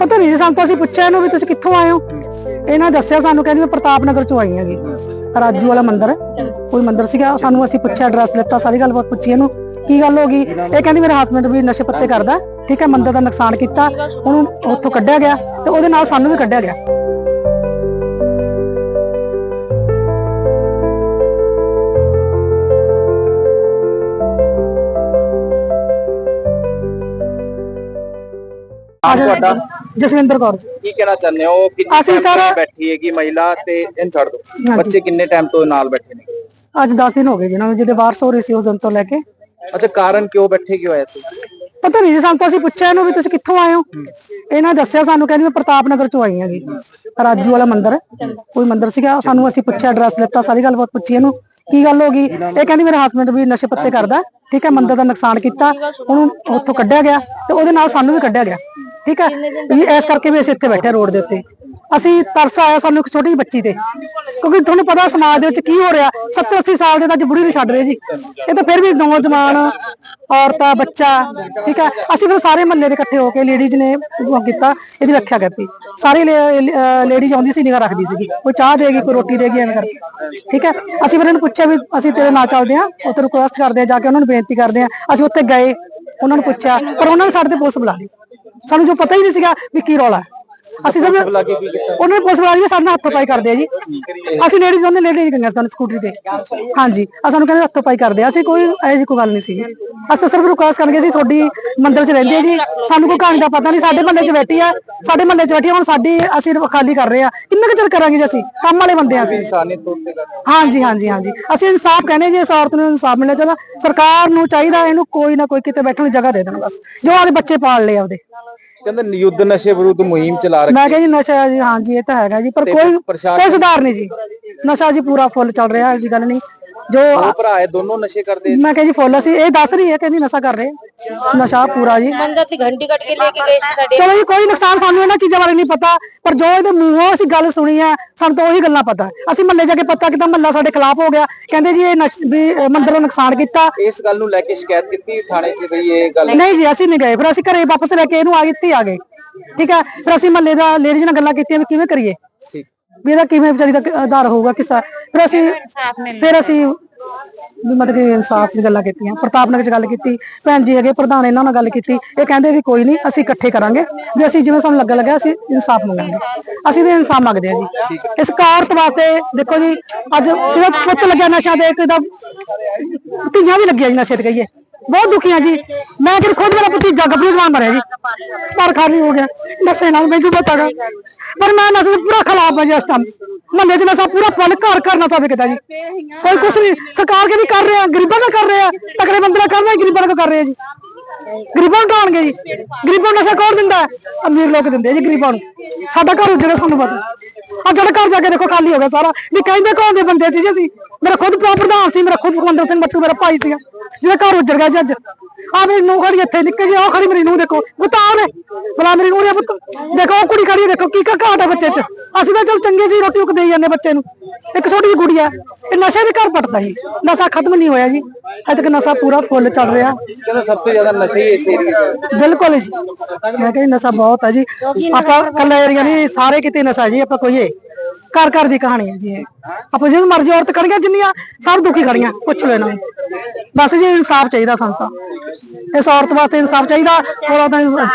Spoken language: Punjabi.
ਪਤਾ ਨਹੀਂ ਜੀ, ਸਾਨੂੰ ਤਾਂ ਅਸੀਂ ਪੁੱਛਿਆ ਇਹਨੂੰ ਵੀ ਤੁਸੀਂ ਕਿੱਥੋਂ ਆਏ ਹੋ? ਇਹਨਾਂ ਦੱਸਿਆ ਸਾਨੂੰ, ਕਹਿੰਦੀ ਮੈਂ ਪ੍ਰਤਾਪ ਨਗਰ ਚੋਂ ਆਈ ਹੈਗੀ। ਰਾਜੂ ਵਾਲਾ ਮੰਦਿਰ। ਕੋਈ ਮੰਦਿਰ ਸੀਗਾ ਸਾਨੂੰ ਅਸੀਂ ਪੁੱਛਿਆ ਐਡਰੈਸ ਲਿੱਤਾ ਸਾਰੀ ਗੱਲ ਪੁੱਛੀ ਇਹਨੂੰ। ਕੀ ਗੱਲ ਹੋ ਗਈ? ਇਹ ਕਹਿੰਦੀ ਮੇਰੇ ਹਸਬੰਡ ਵੀ ਨਸ਼ੇ ਪੱਤੇ ਕਰਦਾ, ਠੀਕ ਹੈ, ਮੰਦਿਰ ਦਾ ਨੁਕਸਾਨ ਕੀਤਾ, ਉਹਨੂੰ ਉੱਥੋਂ ਕੱਢਿਆ ਗਿਆ ਤੇ ਉਹਦੇ ਨਾਲ ਸਾਨੂੰ ਵੀ ਕੱਢਿਆ ਗਿਆ। ਨਾਮ ਤੁਹਾਡਾ ਜਸਵਿੰਦਰ ਕੌਰ ਜੀ। ਕੀ ਕਹਿਣਾ ਚਾਹੁੰਦੇ ਹੋ? ਕਿ ਅਸੀਂ ਸਰ- ਬੈਠੀ ਹੈਗੀ ਮਹਿਲਾ ਤੇ ਇਹਨ ਛੱਡ ਦੋ। ਬੱਚੇ ਕਿੰਨੇ ਟਾਈਮ ਤੋਂ ਨਾਲ ਬੈਠੇ ਨੇ? ਅੱਜ 10 ਦਿਨ ਹੋ ਗਏ ਜਿਹਨਾਂ ਨੂੰ ਜਿਹਦੇ ਵਾਰਸ ਹੋ ਰਹੀ ਸੀ ਉਸ ਦਿਨ ਤੋਂ ਲੈ ਕੇ। ਅੱਛਾ ਕਾਰਨ ਕਿਉਂ ਬੈਠੇ ਕਿਉਂ ਆਏ ਸੀ ਪਤਾ ਨਹੀਂ ਜੀ ਸਾਨੂੰ ਤਾਂ ਅਸੀਂ ਪੁੱਛਿਆ ਇਹਨੂੰ ਵੀ ਤੁਸੀਂ ਕਿੱਥੋਂ ਆਏ ਹੋ? ਇਹਨਾਂ ਦੱਸਿਆ ਸਾਨੂੰ ਕਹਿੰਦੀ ਮੈਂ ਪ੍ਰਤਾਪ ਨਗਰ ਚੋਂ ਆਈ ਰਾਜੂ ਵਾਲਾ ਮੰਦਿਰ ਕੋਈ ਮੰਦਿਰ ਸੀਗਾ ਸਾਨੂੰ ਅਸੀਂ ਪੁੱਛਿਆ ਐਡਰੈਸ ਲਿੱਤਾ ਸਾਰੀ ਗੱਲਬਾਤ ਪੁੱਛੀ ਇਹਨੂੰ। ਕੀ ਗੱਲ ਹੋ ਗਈ? ਇਹ ਕਹਿੰਦੀ ਮੇਰੇ ਹਸਬੰਡ ਵੀ ਨਸ਼ੇ ਪੱਤੇ ਕਰਦਾ ਠੀਕ ਹੈ ਮੰਦਿਰ ਦਾ ਨੁਕਸਾਨ ਕੀਤਾ ਉਹਨੂੰ ਉੱਥੋਂ ਕੱਢਿਆ ਗਿਆ ਤੇ ਉਹਦੇ ਨਾਲ ਸਾਨੂੰ ਵੀ ਕੱਢਿਆ ਗਿਆ। ਠੀਕ ਹੈ? ਵੀ ਇਸ ਕਰਕੇ ਵੀ ਅਸੀਂ ਇੱਥੇ ਬੈਠੇ ਰੋਡ ਦੇ ਉੱਤੇ। ਅਸੀਂ ਤਰਸ ਆਇਆ ਸਾਨੂੰ ਇੱਕ ਛੋਟੀ ਬੱਚੀ ਤੇ। ਕਿਉਂਕਿ ਤੁਹਾਨੂੰ ਪਤਾ ਸਮਾਜ ਦੇ ਵਿੱਚ ਕੀ ਹੋ ਰਿਹਾ। 70 80 ਸਾਲ ਦੇ ਤਾਂ ਅੱਜ ਬੁੜੀ ਨੂੰ ਛੱਡ ਰਹੇ ਜੀ। ਇਹ ਤਾਂ ਫਿਰ ਵੀ ਨੌਜਵਾਨ ਔਰਤਾਂ ਬੱਚਾ ਠੀਕ ਹੈ? ਅਸੀਂ ਫਿਰ ਸਾਰੇ ਮਹੱਲੇ ਦੇ ਇਕੱਠੇ ਹੋ ਕੇ ਲੇਡੀਜ਼ ਨੇ ਉਹ ਕੀਤਾ ਇਹਦੀ ਰੱਖਿਆ ਕਰਤੀ ਸਾਰੀ ਲੇਡੀਜ਼ ਆਉਂਦੀ ਸੀ ਨਿਗਾ ਰੱਖਦੀ ਸੀਗੀ। ਕੋਈ ਚਾਹ ਦੇਗੀ ਕੋਈ ਰੋਟੀ ਦੇਗੀ ਐਵੇਂ ਕਰਕੇ। ਠੀਕ ਹੈ? ਅਸੀਂ ਫਿਰ ਇਹਨੂੰ ਪੁੱਛਿਆ ਵੀ ਅਸੀਂ ਤੇਰੇ ਨਾਲ ਚੱਲਦੇ ਹਾਂ ਉੱਥੇ ਰਿਕੁਐਸਟ ਕਰਦੇ ਆ ਜਾ ਕੇ ਉਹਨਾਂ ਨੂੰ ਬੇਨਤੀ ਕਰਦੇ ਆ। ਅਸੀਂ ਉੱਥੇ ਗਏ ਉਹਨਾਂ ਨੂੰ ਪੁੱਛਿਆ ਪਰ ਉਹਨਾਂ ਨੇ ਸਾਡੇ ਤੇ ਪੁਲਿਸ ਬੁਲਾ ਲਈ। ਸਾਨੂੰ ਜੋ ਪਤਾ ਹੀ ਨਹੀਂ ਸੀਗਾ ਵੀ ਕੀ ਰੌਲਾ ਹੈ। ਅਸੀਂ ਸਭ ਉਹਨਾਂ ਨੇ ਪੁਲਿਸ ਵਾਲੇ ਸਾਡੇ ਨਾਲ ਹੱਥੋਂ ਪਾਈ ਕਰਦੇ ਆ ਜੀ। ਅਸੀਂ ਲੇਡੀਜ਼ ਉਹਨੇ ਲੇਡੀਜ਼ ਗਈਆਂ ਸਾਨੂੰ ਸਕੂਟਰੀ ਤੇ। ਹਾਂਜੀ। ਆ ਸਾਨੂੰ ਕਹਿੰਦੇ ਹੱਥੋਂ ਪਾਈ ਕਰਦੇ ਆ। ਅਸੀਂ ਕੋਈ ਇਹੋ ਜਿਹੀ ਕੋਈ ਗੱਲ ਨਹੀਂ ਸੀ ਅਸੀਂ ਤਾਂ ਸਿਰਫ ਰਿਕੁਐਸਟ ਕਰਨਗੇ ਸੀ ਤੁਹਾਡੀ ਮੰਦਿਰ 'ਚ ਰਹਿੰਦੇ ਆ ਜੀ। ਸਾਨੂੰ ਕੋਈ ਕਹਾਣੀ ਦਾ ਪਤਾ ਨਹੀਂ। ਸਾਡੇ ਮਹੱਲੇ 'ਚ ਬੈਠੀ ਆ। ਸਾਡੇ ਮਹੱਲੇ 'ਚ ਬੈਠੀ ਹੁਣ ਸਾਡੀ ਅਸੀਂ ਖਾਲੀ ਕਰ ਰਹੇ ਆ। ਕਿੰਨਾ ਕੁ ਚਿਰ ਕਰਾਂਗੇ ਜੀ ਅਸੀਂ? ਕੰਮ ਵਾਲੇ ਬੰਦੇ ਆ ਅਸੀਂ। ਇਨਸਾਨੀਅਤ ਤੋਂ ਹਾਂਜੀ ਹਾਂਜੀ ਹਾਂਜੀ। ਅਸੀਂ ਇਨਸਾਫ ਕਹਿੰਦੇ ਜੀ ਇਸ ਔਰਤ ਨੂੰ ਇਨਸਾਫ ਮਿਲਣਾ ਚਾਹੀਦਾ। ਸਰਕਾਰ ਨੂੰ ਚਾਹੀਦਾ ਇਹਨੂੰ ਕੋਈ ਨਾ ਕੋਈ ਕਿਤੇ ਬੈਠਣ ਦੀ ਜਗ੍ਹਾ ਦੇ ਦੇਣ ਬਸ। ਜੋ ਆਪਦੇ ਬੱਚੇ ਪਾਲ ਲਏ ਆਪਦੇ। ਕਹਿੰਦੇ ਯੁੱਧ ਨਸ਼ੇ ਵਿਰੁੱਧ ਮੁਹਿੰਮ ਚਲਾ ਰੱਖੀ। ਮੈਂ ਕਿਹਾ ਜੀ ਨਸ਼ਾ ਜੀ ਹਾਂਜੀ ਇਹ ਤਾਂ ਹੈਗਾ ਜੀ ਪਰ ਕੋਈ ਪ੍ਰਸ਼ਾਸਨ- ਕੋਈ ਸੁਧਾਰ ਨਹੀਂ ਜੀ। ਨਸ਼ਾ ਜੀ ਪੂਰਾ ਫੁੱਲ ਚੱਲ ਰਿਹਾ ਐਸੀ ਗੱਲ ਨਹੀਂ। ਜੋ ਦੋ ਭਰਾ ਹੈ ਦੋਨੋਂ ਨਸ਼ੇ ਕਰਦੇ। ਮੈਂ ਕਿਹਾ ਜੀ ਫੁੱਲ ਅਸੀਂ ਇਹ ਦੱਸ ਰਹੀ ਹੈ ਕਹਿੰਦੀ ਨਸ਼ਾ ਕਰ ਰਹੇ ਨਸ਼ਾ ਪੂਰਾ ਜੀ। ਦੀ ਘੰਟੀ ਕੱਟ ਕੇ ਲੈ ਕੇ ਗਏ ਸੀ ਸਾਡੇ। ਚਲੋ ਜੀ ਕੋਈ ਨੁਕਸਾਨ ਸਾਨੂੰ ਚੀਜ਼ਾਂ ਬਾਰੇ ਨਹੀਂ ਪਤਾ ਪਰ ਜੋ ਇਹਦੇ ਮੂੰਹੋਂ ਅਸੀਂ ਗੱਲ ਸੁਣੀ ਹੈ ਸਾਨੂੰ ਤਾਂ ਉਹੀ ਗੱਲਾਂ ਪਤਾ। ਅਸੀਂ ਮਹੱਲੇ ਜਾ ਕੇ ਪਤਾ ਕਿਤਾ ਮਹੱਲਾ ਸਾਡੇ ਖਿਲਾਫ ਹੋ ਗਿਆ। ਕਹਿੰਦੇ ਜੀ ਇਹ ਨਸ਼- ਵੀ ਅਹ, ਮੰਦਿਰ ਦਾ ਨੁਕਸਾਨ ਕੀਤਾ। ਇਸ ਗੱਲ ਨੂੰ ਲੈ ਕੇ ਸ਼ਿਕਾਇਤ ਕੀਤੀ ਥਾਣੇ 'ਚ ਗਈ ਇਹ ਗੱਲ ਨਹੀਂ ਜੀ ਅਸੀਂ ਨਹੀਂ ਗਏ। ਫਿਰ ਅਸੀਂ ਘਰੇ ਵਾਪਸ ਲੈ ਕੇ ਇਹਨੂੰ ਆ ਇੱਥੇ ਆ ਗਏ। ਠੀਕ ਹੈ? ਫਿਰ ਅਸੀਂ ਮਹੱਲੇ ਦਾ ਲੇਡੀਜ਼ ਨਾਲ ਗੱਲਾਂ ਕੀਤੀਆਂ ਵੀ ਕਿਵੇਂ ਕਰੀਏ? ਠੀਕ। ਵੀ ਇਹਦਾ ਕਿਵੇਂ ਵਿਚਾਰੀ ਦਾ ਆਧਾਰ ਹੋਊਗਾ ਕਿਸਾ ਫਿਰ ਅਸੀਂ ਫਿਰ ਅਸੀਂ ਵੀ ਮਤਲਬ ਕਿ ਇਨਸਾਫ ਦੀ ਗੱਲਾਂ ਕੀਤੀਆਂ ਪ੍ਰਤਾਪ ਨਗਰ ਚ ਗੱਲ ਕੀਤੀ ਭੈਣ ਜੀ ਹੈਗੇ ਪ੍ਰਧਾਨ ਇਹਨਾਂ ਨਾਲ ਗੱਲ ਕੀਤੀ ਇਹ ਕਹਿੰਦੇ ਵੀ ਕੋਈ ਨਹੀਂ ਅਸੀਂ ਇਕੱਠੇ ਕਰਾਂਗੇ ਵੀ ਅਸੀਂ ਜਿਵੇਂ ਸਾਨੂੰ ਲੱਗਾ ਲੱਗਾ ਅਸੀਂ ਇਨਸਾਫ ਮੰਗਾਂਗੇ। ਅਸੀਂ ਤੇ ਇਨਸਾਫ ਮੰਗਦੇ ਹਾਂ ਜੀ। ਇਸ ਕਾਰਤ ਵਾਸਤੇ ਦੇਖੋ ਜੀ ਅੱਜ ਇਹਦਾ ਪੁੱਤ ਲੱਗਿਆ ਨਸ਼ਾ ਦੇ ਇੱਕ ਇਹਦਾ ਧੀਆਂ ਵੀ ਲੱਗੀਆਂ ਜੀ ਨਸ਼ੇ ਤੇ ਕਹੀਏ। ਬਹੁਤ ਦੁਖੀ ਹਾਂ ਜੀ। ਮੈਂ ਕਿ ਖੁਦ ਮੇਰਾ ਭਤੀਜਾ ਗੱਭਰੂ ਜਵਾਨ ਮਰਿਆ ਜੀ। ਪਰ ਖਾਲੀ ਹੋ ਗਿਆ ਨਸ਼ੇ ਨਾਲ ਮੈਨੂੰ ਪਤਾ ਗਾ ਪਰ ਮੈਂ ਨਸ਼ੇ ਦਾ ਪੂਰਾ ਖਿਲਾਫ ਹਾਂ ਜੀ ਇਸ ਟਾਈਮ ਮਹੱਲੇ 'ਚ ਨਸ਼ਾ ਪੂਰਾ ਫੁੱਲ ਘਰ ਘਰ ਨਸ਼ਾ ਵਿਕਦਾ ਜੀ। ਕੋਈ ਕੁਛ ਨਹੀਂ। ਸਰਕਾਰ ਕੇ ਵੀ ਕਰ ਰਿਹਾ? ਗਰੀਬਾਂ ਦਾ ਕਰ ਰਿਹਾ। ਤਕੜੇ ਬੰਦੇ ਦਾ ਕਰ ਰਿਹਾ, ਗਰੀਬਾਂ ਦਾ ਕਰ ਰਿਹਾ ਜੀ? ਗਰੀਬਾਂ ਨੂੰ ਢਾਣਗੇ ਜੀ। ਗਰੀਬਾਂ ਨੂੰ ਨਸ਼ਾ ਕੌਣ ਦਿੰਦਾ? ਅਮੀਰ ਲੋਕ ਦਿੰਦੇ ਜੀ ਗਰੀਬਾਂ ਨੂੰ। ਸਾਡਾ ਘਰ ਉੱਜੜਾ ਸਾਨੂੰ ਪਤਾ। ਆ ਜਿਹੜਾ ਘਰ ਜਾ ਕੇ ਦੇਖੋ ਖਾਲੀ ਹੋ ਗਿਆ ਸਾਰਾ। ਵੀ ਕਹਿੰਦੇ ਕੌਣ ਦੇ ਬੰਦੇ ਸੀ ਜੀ ਅਸੀਂ? ਮੇਰਾ ਖੁਦ ਪਿਓ ਪ੍ਰਧਾਨ ਸੀ, ਮੇਰਾ ਖੁਦ ਸੁਖਵੰਦਰ ਸਿੰਘ ਬੱਟੂ, ਮੇਰਾ ਭਾਈ ਸੀਗਾ। ਜਿਹਦਾ ਘਰ ਉੱਜੜ ਗਿਆ ਜੀ ਅੱਜ। ਆ ਮੇਰੀ ਨੂੰ ਖੜੀ ਇੱਥੇ ਨਿੱਕੇ ਜੀ ਆਹ ਖੜੀ ਮੇਰੀ ਨੂੰ ਦੇਖੋ। ਬਤਾ ਨੇ ਬਲਾ ਮੇਰੀ ਨੂੰ ਪੁੱਤ। ਦੇਖੋ ਉਹ ਕੁੜੀ ਖੜੀ ਹੈ, ਦੇਖੋ ਕੀ ਕਾ ਘਾਟ ਹੈ ਬੱਚੇ 'ਚ। ਅਸੀਂ ਤਾਂ ਚਲ ਚੰਗੇ ਸੀ ਰੋਟੀ ਉਕ ਦੇਈ ਜਾਂਦੇ ਬੱਚੇ ਨੂੰ। ਇੱਕ ਛੋਟੀ ਜਿਹੀ ਹੈ ਇਹ ਨਸ਼ੇ ਦੇ ਘਰ ਪਟਦਾ ਜੀ ਨਸ਼ਾ ਖਤਮ ਨਹੀਂ ਹੋਇਆ ਜੀ। ਅਜੇ ਤੱਕ ਨਸ਼ਾ ਪੂਰਾ ਫੁੱਲ ਚੱਲ ਰਿਹਾ। ਕਹਿੰਦੇ ਸਭ ਤੋਂ ਜ਼ਿਆਦਾ ਨਸ਼ੇ ਹੀ ਇਸ ਏਰੀਏ 'ਚ। ਬਿਲਕੁਲ ਜੀ। ਮੈਂ ਕਹਿੰਦੀ ਨਸ਼ਾ ਬਹੁਤ ਹੈ ਜੀ। ਆਪਾਂ ਕੱਲਾ ਏਰੀਆ ਨਹੀਂ ਸਾਰੇ ਕਿਤੇ ਨਸ਼ਾ ਜੀ ਆਪਾਂ ਕੋਈਏ ਘਰ ਘਰ ਦੀ ਕਹਾਣੀ ਹੈ ਜੀ ਇਹ। ਆਪਾਂ ਜਦੋਂ ਮਰਜ਼ੀ ਔਰਤ ਖੜੀਆਂ ਜਿੰਨੀਆਂ ਸਭ ਦੁਖੀ ਖੜੀਆਂ ਪੁੱਛ ਨੂੰ। ਬਸ ਜੀ ਇਨਸਾਫ ਚਾਹੀਦਾ ਸਾਨੂੰ ਤਾਂ। ਇਸ ਔਰਤ ਵਾਸਤੇ ਇਨਸਾਫ ਚਾਹੀਦਾ ਥੋੜਾ ਤਾਂ ਇਨਸਾਫ